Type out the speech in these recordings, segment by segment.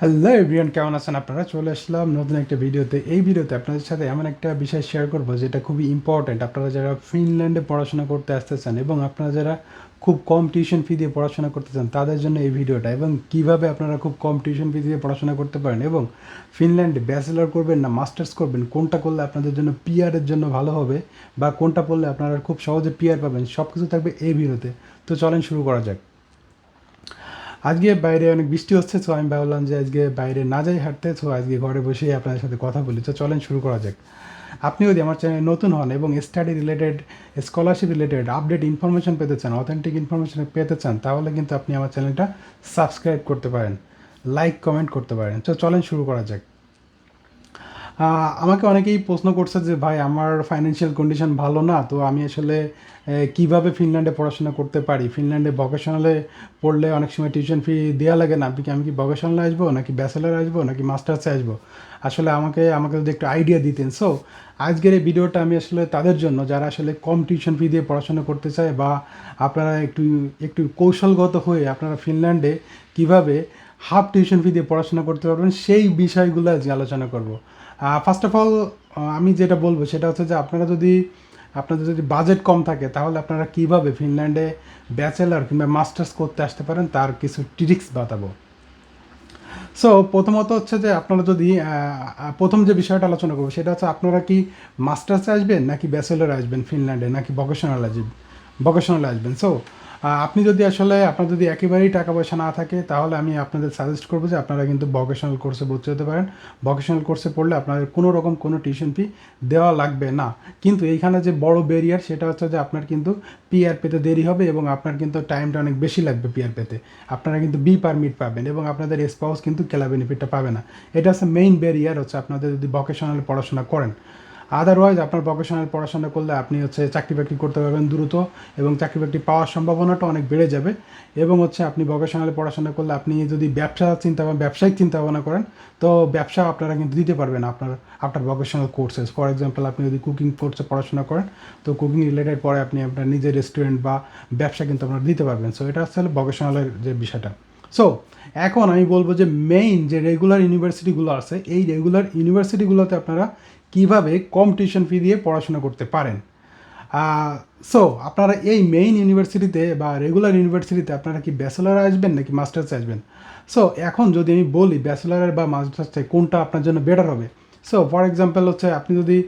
Hello everyone কেমন আছেন আপনারা? চলে আসলাম নতুন একটা ভিডিওতে। এই ভিডিওতে আপনাদের সাথে এমন একটা বিষয় শেয়ার করব যেটা খুবই ইম্পর্ট্যান্ট আপনারা যারা ফিনল্যান্ডে পড়াশোনা করতে আসতে চান এবং আপনারা যারা খুব কম টিউশন ফি দিয়ে পড়াশোনা করতে চান, তাদের জন্য এই ভিডিওটা এবং কীভাবে আপনারা খুব কম টিউশন ফি দিয়ে পড়াশোনা করতে পারেন এবং ফিনল্যান্ডে ব্যাচেলর করবেন না মাস্টার্স করবেন, কোনটা করলে আপনাদের জন্য পিআরের জন্য ভালো হবে বা কোনটা পড়লে আপনারা খুব সহজে পিআর পাবেন সব কিছু থাকবে এই ভিডিওতে। তো চলেন শুরু করা যাক। আজকে বাইরে অনেক বৃষ্টি হচ্ছে, তো আমি ভাবলাম যে আজকে বাইরে না যাই হাঁটতে, তো আজকে ঘরে বসেই আপনাদের সাথে কথা বলি। তো চলেন শুরু করা যাক। আপনি যদি আমার চ্যানেলে নতুন হন এবং study related scholarship related update information পেতে চান অথেন্টিক ইনফরমেশন পেতে চান, তাহলে কিন্তু আপনি আমার চ্যানেলটা সাবস্ক্রাইব করতে পারেন। লাইক কমেন্ট করতে পারেন। তো চলেন শুরু করা যাক। আমাকে অনেকেই প্রশ্ন করছে যে, ভাই, আমার ফাইন্যান্সিয়াল কন্ডিশন ভালো না, তো আমি আসলে কীভাবে ফিনল্যান্ডে পড়াশোনা করতে পারি? ফিনল্যান্ডে ভকেশনালে পড়লে অনেক সময় টিউশন ফি দেওয়া লাগে না। আপনি কি, আমি কি ভকেশনালে আসব, নাকি ব্যাচেলার আসব, নাকি মাস্টার্সে আসব? আসলে আমাকে আমাকে যদি একটু আইডিয়া দিতেন। সো আজকের এই ভিডিওটা আমি আসলে তাদের জন্য, যারা আসলে কম টিউশন ফি দিয়ে পড়াশোনা করতে চায় বা আপনারা একটু একটু কৌশলগত হয়ে আপনারা ফিনল্যান্ডে কীভাবে হাফ টিউশন ফি দিয়ে পড়াশোনা করতে পারবেন, সেই বিষয়গুলো আজকে আলোচনা করব। ফার্স্ট অফ অল আমি যেটা বলব সেটা হচ্ছে যে আপনারা যদি, আপনাদের যদি বাজেট কম থাকে, তাহলে আপনারা কীভাবে ফিনল্যান্ডে ব্যাচেলার কিংবা মাস্টার্স করতে আসতে পারেন, তার কিছু ট্রিক্স বাতাবো। সো প্রথমত হচ্ছে যে আপনারা যদি প্রথম যে বিষয়টা আলোচনা করব, সেটা হচ্ছে আপনারা কি মাস্টার্সে আসবেন, নাকি ব্যাচেলার আসবেন ফিনল্যান্ডে নাকি ভকেশনাল আসবেন ভকেশনাল আসবেন? সো আপনি যদি আসলে, আপনার যদি একেবারেই টাকা পয়সা না থাকে, তাহলে আমি আপনাদের সাজেস্ট করব যে আপনারা কিন্তু ভকেশনাল কোর্সে ভর্তি হতে পারেন। ভকেশনাল কোর্সে পড়লে আপনাদের কোনো রকম কোনো টিউশন ফি দেওয়া লাগবে না। কিন্তু এইখানে যে বড় ব্যারিয়ার সেটা হচ্ছে যে আপনার কিন্তু পিআর পেতে দেরি হবে এবং আপনার কিন্তু টাইমটা অনেক বেশি লাগবে পিআর পেতে আপনারা কিন্তু বি পারমিট পাবেন এবং আপনাদের স্পাউস কিন্তু কেলা বেনিফিটটা পাবে না। এটা হচ্ছে মেইন ব্যারিয়ার হচ্ছে আপনাদের যদি ভকেশনাল পড়াশোনা করেন। আদারওয়াইজ আপনার ভকেশনাল পড়াশোনা করলে আপনি হচ্ছে চাকরি বাকরি করতে পারবেন দ্রুত এবং চাকরি বাকরি পাওয়ার সম্ভাবনাটা অনেক বেড়ে যাবে। এবং হচ্ছে আপনি ভকেশনাল পড়াশোনা করলে আপনি যদি ব্যবসা চিন্তা ব্যবসায়িক চিন্তা ভাবনা করেন, তো ব্যবসা আপনারা কিন্তু দিতে পারবেন আপনার আপনার ভকেশনাল কোর্সেস ফর এক্সাম্পল আপনি যদি কুকিং কোর্সে পড়াশোনা করেন, তো কুকিং রিলেটেড পরে আপনি আপনার নিজের রেস্টুরেন্ট বা ব্যবসা কিন্তু আপনারা দিতে পারবেন। সো এটা হচ্ছে ভকেশনালের যে বিষয়টা। সো এখন আমি বলব যে মেইন যে রেগুলার ইউনিভার্সিটিগুলো আছে, এই রেগুলার ইউনিভার্সিটিগুলোতে আপনারা কীভাবে কম টিউশন ফি দিয়ে পড়াশোনা করতে পারেন। সো আপনারা এই মেইন ইউনিভার্সিটিতে বা রেগুলার ইউনিভার্সিটিতে আপনারা কি ব্যাচেলার আসবেন নাকি মাস্টার্স আসবেন? সো এখন যদি আমি বলি ব্যাচেলার বা মাস্টার্সে কোনটা আপনার জন্য বেটার হবে? সো ফর এক্সাম্পল হচ্ছে আপনি যদি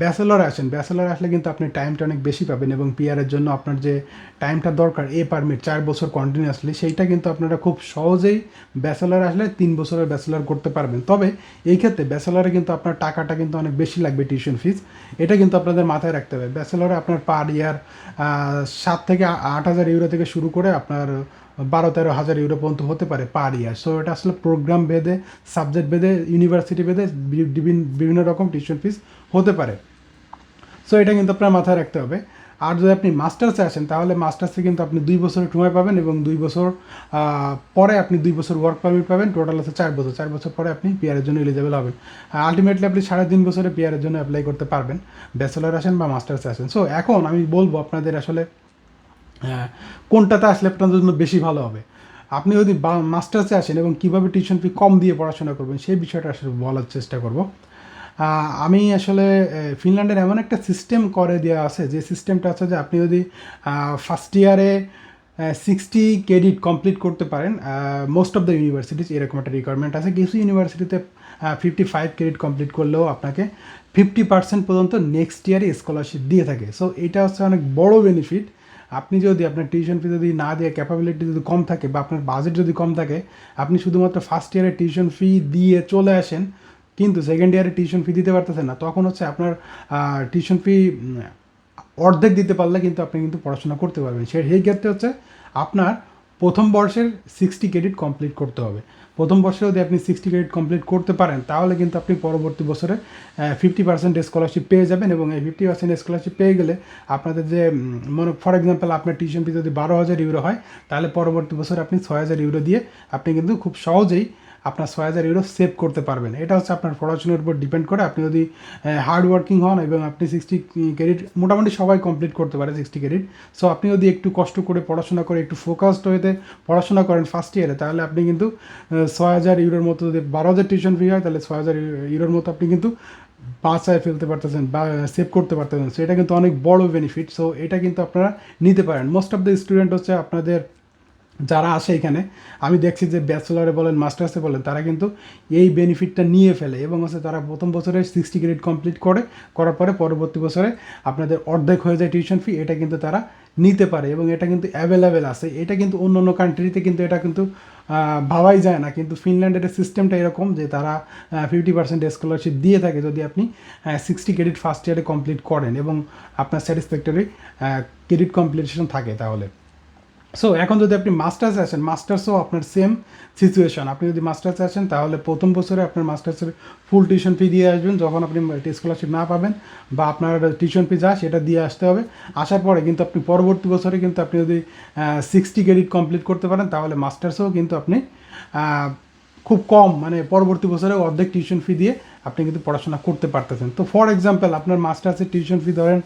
ব্যাচেলর আসেন ব্যাচেলর আসলে কিন্তু আপনি টাইমটা অনেক বেশি পাবেন এবং পিআরের জন্য আপনার যে টাইমটা দরকার, এ পারমিট চার বছর কন্টিনিউয়াসলি সেইটা কিন্তু আপনারা খুব সহজেই ব্যাচেলর আসলে তিন বছরের ব্যাচেলর করতে পারবেন। তবে এই ক্ষেত্রে ব্যাচেলরে কিন্তু আপনার টাকাটা কিন্তু অনেক বেশি লাগবে টিউশন ফিস এটা কিন্তু আপনাদের মাথায় রাখতে হবে। ব্যাচেলরে আপনার পার ইয়ার সাত থেকে আট হাজার ইউরো থেকে শুরু করে আপনার বারো তেরো হাজার ইউরো পর্যন্ত হতে পারে পার ইয়ার সো এটা আসলে প্রোগ্রাম বেদে সাবজেক্ট বেদে ইউনিভার্সিটি বিভিন- বিভিন্ন রকম টিউশন ফিস হতে পারে। সো এটা কিন্তু আপনার মাথায় রাখতে হবে। আর যদি আপনি মাস্টার্সে আসেন, তাহলে মাস্টার্সে কিন্তু আপনি দুই বছরের সময় পাবেন এবং দুই বছর পরে আপনি দুই বছর ওয়ার্ক পারমিট পাবেন। টোটাল হচ্ছে চার বছর। চার বছর পরে আপনি পিয়ারের জন্য এলিজেবল হবেন। আলটিমেটলি আপনি সাড়ে তিন বছরে পিয়ারের জন্য অ্যাপ্লাই করতে পারবেন। ব্যাচেলার আসেন বা মাস্টার্সে আসেন। সো এখন আমি বলব আপনাদের আসলে কোনটাতে আসলে আপনাদের জন্য বেশি ভালো হবে? আপনি যদি মাস্টার্সে আসেন এবং কীভাবে টিউশন ফি কম দিয়ে পড়াশোনা করবেন, সেই বিষয়টা আসলে বলার চেষ্টা করব। আমি আসলে ফিনল্যান্ডের এমন একটা সিস্টেম করে দেওয়া আছে, যে সিস্টেমটা আছে যে আপনি যদি ফার্স্ট ইয়ারে সিক্সটি ক্রেডিট কমপ্লিট করতে পারেন মোস্ট অফ দ্য ইউনিভার্সিটিজ এরকম একটা রিকোয়ারমেন্ট আছে। কিছু ইউনিভার্সিটিতে ফিফটি ফাইভ ক্রেডিট কমপ্লিট করলেও আপনাকে ফিফটি পার্সেন্ট পর্যন্ত নেক্সট ইয়ারে স্কলারশিপ দিয়ে থাকে। সো এটা হচ্ছে অনেক বড় বেনিফিট আপনি যদি আপনার টিউশন ফি যদি না দিয়ে ক্যাপাবিলিটি যদি কম থাকে বা আপনার বাজেট যদি কম থাকে, আপনি শুধুমাত্র ফার্স্ট ইয়ারে টিউশন ফি দিয়ে চলে আসেন, কিন্তু সেকেন্ড ইয়ারে টিউশন ফি দিতে পারতেছেন না, তখন হচ্ছে আপনার টিউশন ফি অর্ধেক দিতে পারলে কিন্তু আপনি কিন্তু পড়াশোনা করতে পারবেন। সেই ক্ষেত্রে হচ্ছে আপনার প্রথম বর্ষের সিক্সটি ক্রেডিট কমপ্লিট করতে হবে। প্রথম বর্ষে যদি আপনি সিক্সটি ক্রেডিট কমপ্লিট করতে পারেন, তাহলে কিন্তু আপনি পরবর্তী বছরে ফিফটি পার্সেন্ট স্কলারশিপ পেয়ে যাবেন এবং এই ফিফটি পার্সেন্ট স্কলারশিপ পেয়ে গেলে আপনাদের যে মনে ফর এক্সাম্পল আপনার টিউশন ফি যদি বারো হাজার ইউরো হয়, তাহলে পরবর্তী বছর আপনি ছয় হাজার ইউরো দিয়ে আপনি কিন্তু খুব সহজেই আপনার ছয় হাজার ইউরো সেভ করতে পারবেন। এটা হচ্ছে আপনার পড়াশোনার উপর ডিপেন্ড করে। আপনি যদি হার্ড ওয়ার্কিং হন এবং আপনি সিক্সটি ক্রেডিট মোটামুটি সবাই কমপ্লিট করতে পারে সিক্সটি ক্রেডিট সো আপনি যদি একটু কষ্ট করে পড়াশোনা করে, একটু ফোকাসড হয়েতে পড়াশোনা করেন ফার্স্ট ইয়ারে তাহলে আপনি কিন্তু ছয় হাজার ইউরোর মতো যদি বারো হাজার টিউশন ফি হয়, তাহলে ছয় হাজার ইউরোর মতো আপনি কিন্তু বাঁচায় ফেলতে পারতেছেন বা সেভ করতে পারতেছেন। সো এটা কিন্তু অনেক বড় বেনিফিট সো এটা কিন্তু আপনারা নিতে পারেন। মোস্ট অফ দ্য স্টুডেন্ট হচ্ছে আপনাদের যারা আসে এখানে, আমি দেখছি যে ব্যাচেলারে বলেন, মাস্টার্সে বলেন, তারা কিন্তু এই বেনিফিটটা নিয়ে ফেলে এবং হচ্ছে তারা প্রথম বছরে সিক্সটি ক্রেডিট কমপ্লিট করে, করার পরে পরবর্তী বছরে আপনাদের অর্ধেক হয়ে যায় টিউশন ফি এটা কিন্তু তারা নিতে পারে এবং এটা কিন্তু অ্যাভেলেবেল আছে। এটা কিন্তু অন্য অন্য কান্ট্রিতে কিন্তু এটা কিন্তু ভাবাই যায় না। কিন্তু ফিনল্যান্ডের সিস্টেমটা এরকম যে তারা ফিফটি পার্সেন্ট স্কলারশিপ দিয়ে থাকে যদি আপনি সিক্সটি ক্রেডিট ফার্স্ট ইয়ারে কমপ্লিট করেন এবং আপনার স্যাটিসফ্যাক্টরি ক্রেডিট কমপ্লিটেশন থাকে তাহলে। সো এখন যদি আপনি মাস্টার্স আসেন মাস্টার্সও আপনার সেম সিচুয়েশন আপনি যদি মাস্টার্স আসেন, তাহলে প্রথম বছরে আপনার মাস্টার্সের ফুল টিউশন ফি দিয়ে আসবেন। যখন আপনি স্কলারশিপ না পাবেন বা আপনার টিউশন ফি যা, সেটা দিয়ে আসতে হবে। আসার পরে কিন্তু আপনি পরবর্তী বছরে কিন্তু আপনি যদি সিক্সটি ক্রেডিট কমপ্লিট করতে পারেন, তাহলে মাস্টার্সেও কিন্তু আপনি খুব কম মানে পরবর্তী বছরে অর্ধেক টিউশন ফি দিয়ে আপনি কিন্তু পড়াশোনা করতে পারতেছেন। তো ফর এক্সাম্পল আপনার মাস্টার্সের টিউশন ফি ধরেন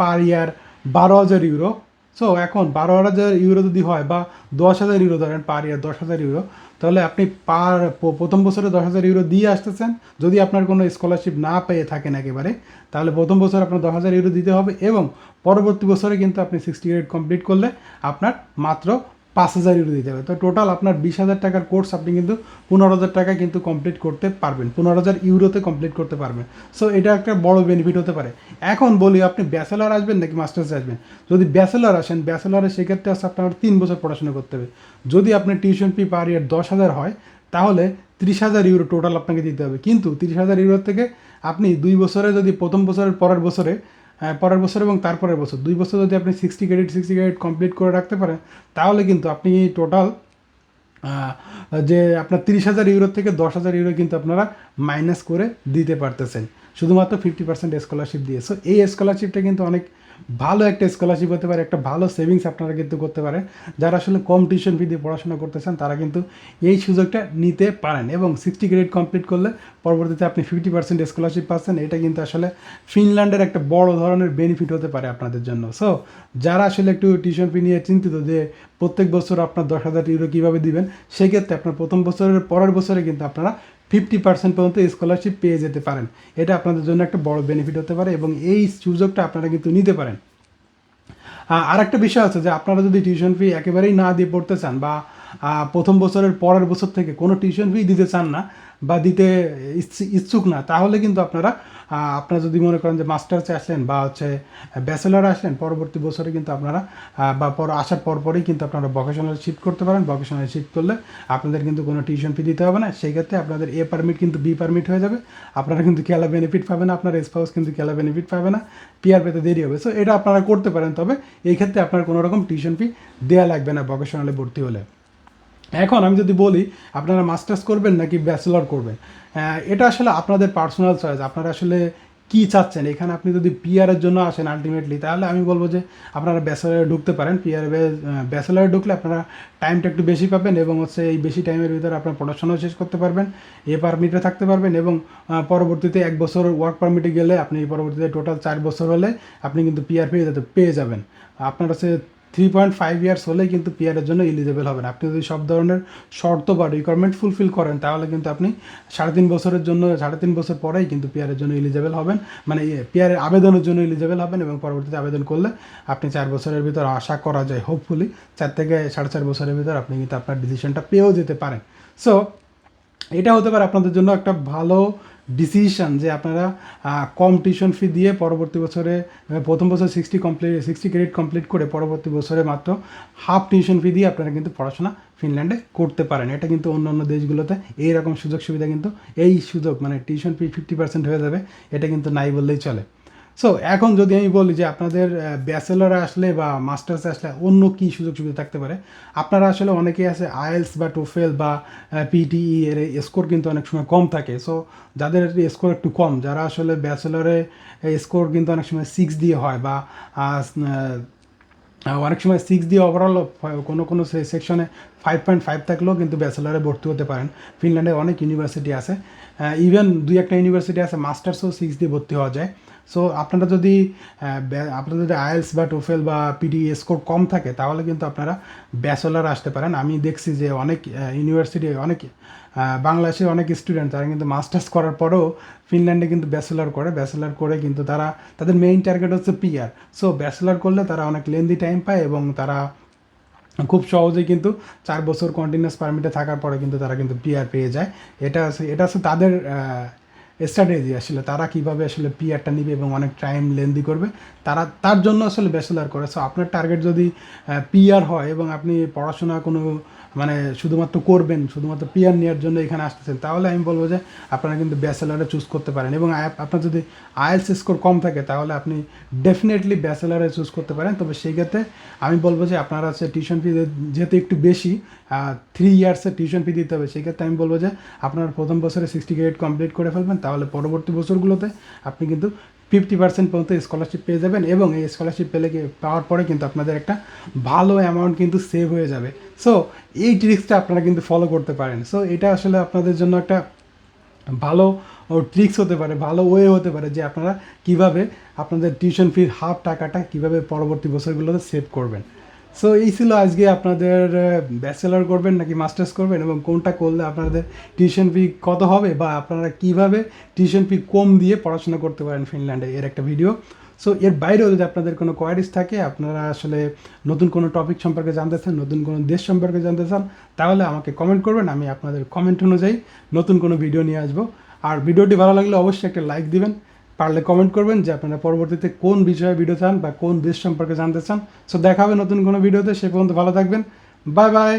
পার ইয়ার বারো হাজার ইউরো সো এখন বারো হাজার ইউরো যদি হয় বা দশ হাজার ইউরো ধরেন পার ইয়ার দশ হাজার ইউরো তাহলে আপনি পার প্রথম বছরে দশ হাজার ইউরো দিয়ে আসতেছেন। যদি আপনার কোনো স্কলারশিপ না পেয়ে থাকেন একেবারে, তাহলে প্রথম বছর আপনার দশ হাজার ইউরো দিতে হবে এবং পরবর্তী বছরে কিন্তু আপনি সিক্সটি এইট কমপ্লিট করলে আপনার মাত্র পাঁচ হাজার ইউরো দিতে হবে। তো টোটাল আপনার বিশ হাজার টাকার কোর্স আপনি কিন্তু পনেরো হাজার টাকা কিন্তু কমপ্লিট করতে পারবেন। পনেরো হাজার ইউরোতে কমপ্লিট করতে পারবেন। সো এটা একটা বড় বেনিফিট হতে পারে। এখন বলি, আপনি ব্যাচেলর আসবেন নাকি মাস্টার্সে আসবেন? যদি ব্যাচেলর আসেন ব্যাচেলরে সেক্ষেত্রে আসলে আপনার তিন বছর পড়াশোনা করতে হবে। যদি আপনার টিউশন ফি পার ইয়ার দশ হাজার হয়, তাহলে তিরিশ হাজার ইউরো টোটাল আপনাকে দিতে হবে। কিন্তু তিরিশ হাজার ইউরোর থেকে আপনি দুই বছরে যদি প্রথম বছরের পরের বছরে পরের বছর এবং তারপরের বছর। দুই বছর যদি আপনি sixty credit sixty credit complete করে রাখতে পারেন, তাহলে কিন্তু আপনি টোটাল যে আপনার তিরিশ হাজার ইউরো থেকে দশ হাজার ইউরো কিন্তু আপনারা মাইনাস করে দিতে পারতেছেন। শুধুমাত্র ফিফটি পার্সেন্ট স্কলারশিপ দিয়ে। সো এই স্কলারশিপটা কিন্তু অনেক ভালো একটা স্কলারশিপ হতে পারে, একটা ভালো সেভিংস আপনারা কিন্তু করতে পারেন যারা আসলে কম টিউশন ফি দিয়ে পড়াশোনা করতেছেন তারা কিন্তু এই সুযোগটা নিতে পারেন এবং সিক্সটি ক্রেডিট কমপ্লিট করলে পরবর্তীতে আপনি ফিফটি পার্সেন্ট স্কলারশিপ পাচ্ছেন। এটা কিন্তু আসলে ফিনল্যান্ডের একটা বড় ধরনের বেনিফিট হতে পারে আপনাদের জন্য। সো যারা আসলে একটু টিউশন ফি নিয়ে চিন্তিত যে প্রত্যেক বছর আপনার দশ হাজার ইউরো কীভাবে দিবেন, সেক্ষেত্রে আপনার প্রথম বছরের পরের বছরে কিন্তু আপনারা ফিফটি পার্সেন্ট পর্যন্ত স্কলারশিপ পেয়ে যেতে পারেন। এটা আপনাদের জন্য একটা বড় বেনিফিট হতে পারে এবং এই সুযোগটা আপনারা কিন্তু নিতে পারেন। আর একটা বিষয় আছে যে আপনারা যদি টিউশন ফি একেবারেই না দিয়ে পড়তে চান বা প্রথম বছরের পরের বছর থেকে কোনো টিউশন ফি দিতে চান না বা দিতে ইচ্ছুক না, তাহলে কিন্তু আপনারা আপনারা যদি মনে করেন যে মাস্টার্সে আসলেন বা হচ্ছে ব্যাচেলার আসলেন, পরবর্তী বছরে কিন্তু আপনারা বা পর আসার পর পরেই কিন্তু আপনারা ভোকেশনাল শিফট করতে পারেন। ভকেশনাল শিফট করলে আপনাদের কিন্তু কোনো টিউশন ফি দিতে হবে না। সেই ক্ষেত্রে আপনাদের এ পারমিট কিন্তু বি পারমিট হয়ে যাবে। আপনারা কিন্তু খেলা বেনিফিট পাবে না আপনার স্পাউস কিন্তু খেলা বেনিফিট পাবে না। পিআর পেতে দেরি হবে। সো এটা আপনারা করতে পারেন। তবে এই ক্ষেত্রে আপনার কোনো রকম টিউশন ফি দেওয়া লাগবে না ভোকেশনালে ভর্তি হলে। এখন আমি যদি বলি, আপনারা মাস্টার্স করবেন নাকি ব্যাচেলর করবেন? এটা আসলে আপনাদের পার্সোনাল চয়েস আপনারা আসলে কি চাচ্ছেন? এখানে আপনি যদি পিআরের জন্য আসেন আলটিমেটলি তাহলে আমি বলব যে আপনারা ব্যাচেলারে ঢুকতে পারেন। পিআর ব্যাচেলারে ঢুকলে আপনারা টাইমটা একটু বেশি পাবেন এবং হচ্ছে এই বেশি টাইমের ভিতরে আপনার পড়াশোনাও শেষ করতে পারবেন, এ পারমিটে থাকতে পারবেন এবং পরবর্তীতে এক বছর ওয়ার্ক পারমিটে গেলে আপনি পরবর্তীতে টোটাল চার বছর হলে আপনি কিন্তু পিআর পেয়ে যেতে, পেয়ে যাবেন। আপনার হচ্ছে থ্রি পয়েন্ট ফাইভ ইয়ার্স হলেই কিন্তু পিয়ারের জন্য এলিজেবল হবেন। আপনি যদি সব ধরনের শর্ত বা রিকোয়ারমেন্ট ফুলফিল করেন, তাহলে কিন্তু আপনি সাড়ে তিন বছরের জন্য, সাড়ে তিন বছর পরেই কিন্তু পিয়ারের জন্য এলিজেবল হবেন। মানে পিয়ারের আবেদনের জন্য এলিজেবল হবেন এবং পরবর্তীতে আবেদন করলে আপনি চার বছরের ভিতর আশা করা যায় হোপফুলি চার থেকে সাড়ে চার বছরের ভিতর আপনি কিন্তু আপনার ডিসিশনটা পেয়েও যেতে পারেন। সো এটা হতে পারে আপনাদের জন্য একটা ভালো ডিসিশন যে আপনারা কম টিউশন ফি দিয়ে পরবর্তী বছরে প্রথম বছর sixty complete sixty credit complete করে পরবর্তী বছরে মাত্র হাফ টিউশন ফি দিয়ে আপনারা কিন্তু পড়াশোনা ফিনল্যান্ডে করতে পারেন। এটা কিন্তু অন্য অন্য দেশগুলোতে এইরকম সুযোগ সুবিধা কিন্তু এই সুযোগ মানে টিউশন ফি ফিফটি পার্সেন্ট হয়ে যাবে, এটা কিন্তু নাই বললেই চলে। সো এখন যদি আমি বলি যে আপনাদের ব্যাচেলর আসলে বা মাস্টার্স আসলে অন্য কী সুযোগ সুবিধা থাকতে পারে? আপনারা আসলে অনেকেই আছে আইএলস বা টোফেল বা পিটিই এর স্কোর কিন্তু অনেক সময় কম থাকে। সো যাদের স্কোর একটু কম, যারা আসলে ব্যাচেলরে স্কোর কিন্তু অনেক সময় সিক্স দিয়ে হয় বা অনেক সময় সিক্স দিয়ে ওভারঅল কোনো কোনো সেকশনে ফাইভ পয়েন্ট ফাইভ থাকলেও কিন্তু ব্যাচেলারে ভর্তি হতে পারেন। ফিনল্যান্ডে অনেক ইউনিভার্সিটি আছে। ইভেন দুই একটা ইউনিভার্সিটি আছে মাস্টার্সও সিক্স দিয়ে ভর্তি হওয়া যায়। সো আপনারা যদি আপনাদের যদি আইএলস বা টোফেল বা পিডি স্কোর কম থাকে, তাহলে কিন্তু আপনারা ব্যাচেলার আসতে পারেন। আমি দেখছি যে অনেক ইউনিভার্সিটি অনেক বাংলাদেশের অনেক স্টুডেন্ট তারা কিন্তু মাস্টার্স করার পরেও ফিনল্যান্ডে কিন্তু ব্যাচেলার করে। ব্যাচেলার করে কিন্তু তারা, তাদের মেইন টার্গেট হচ্ছে পিআর সো ব্যাচেলার করলে তারা অনেক লেন্দি টাইম পায় এবং তারা খুব সহজেই কিন্তু চার বছর কন্টিনিউয়াস পারমিটে থাকার পরে কিন্তু তারা কিন্তু পিআর পেয়ে যায়। এটা আছে এটা আছে তাদের স্ট্র্যাটেজি আসলে তারা কীভাবে আসলে পিআরটা নিবে এবং অনেক টাইম লেন্দি করবে, তারা, তার জন্য আসলে ব্যাচেলার করে। সো আপনার টার্গেট যদি পিআর হয় এবং আপনি পড়াশোনা কোনো মানে শুধুমাত্র করবেন, শুধুমাত্র পিআর নেওয়ার জন্য এখানে আসতেছেন, তাহলে আমি বলব যে আপনারা কিন্তু ব্যাচেলারে চুজ করতে পারেন এবং আপনার যদি আইএলস স্কোর কম থাকে তাহলে আপনি ডেফিনেটলি ব্যাচেলারে চুজ করতে পারেন। তবে সেই ক্ষেত্রে আমি বলব যে আপনারা হচ্ছে টিউশন ফি যেহেতু একটু বেশি থ্রি ইয়ার্সের টিউশন ফি দিতে হবে, সেই ক্ষেত্রে আমি বলব যে আপনার প্রথম বছরে সিক্সটি গ্রেড কমপ্লিট করে ফেলবেন, তাহলে পরবর্তী বছরগুলোতে আপনি কিন্তু ফিফটি পার্সেন্ট পর্যন্ত স্কলারশিপ পেয়ে যাবেন এবং এই স্কলারশিপ পেলে পাওয়ার পরে কিন্তু আপনাদের একটা ভালো অ্যামাউন্ট কিন্তু সেভ হয়ে যাবে। সো এই ট্রিক্সটা আপনারা কিন্তু ফলো করতে পারেন। সো এটা আসলে আপনাদের জন্য একটা ভালো ট্রিক্স হতে পারে, ভালো ওয়ে হতে পারে যে আপনারা কীভাবে আপনাদের টিউশন ফির হাফ টাকাটা কীভাবে পরবর্তী বছরগুলোতে সেভ করবেন। সো এই ছিল আজকে আপনাদের ব্যাচেলার করবেন নাকি মাস্টার্স করবেন এবং কোনটা করলে আপনাদের টিউশন ফি কত হবে বা আপনারা কীভাবে টিউশন ফি কম দিয়ে পড়াশোনা করতে পারেন ফিনল্যান্ডে এর একটা ভিডিও সো এর বাইরেও যদি আপনাদের কোনো কোয়ারিজ থাকে, আপনারা আসলে নতুন কোনো টপিক সম্পর্কে জানতে চান, নতুন কোনো দেশ সম্পর্কে জানতে চান, তাহলে আমাকে কমেন্ট করবেন, আমি আপনাদের কমেন্ট অনুযায়ী নতুন কোনো ভিডিও নিয়ে আসব। আর ভিডিওটি ভালো লাগলে অবশ্যই একটা লাইক দিবেন পারলে কমেন্ট করবেন যে আপনারা পরবর্তীতে কোন বিষয়ে ভিডিও চান বা কোন দেশ সম্পর্কে জানতে চান। সো দেখা হবে নতুন কোনো ভিডিওতে সে পর্যন্ত ভালো থাকবেন। Bye bye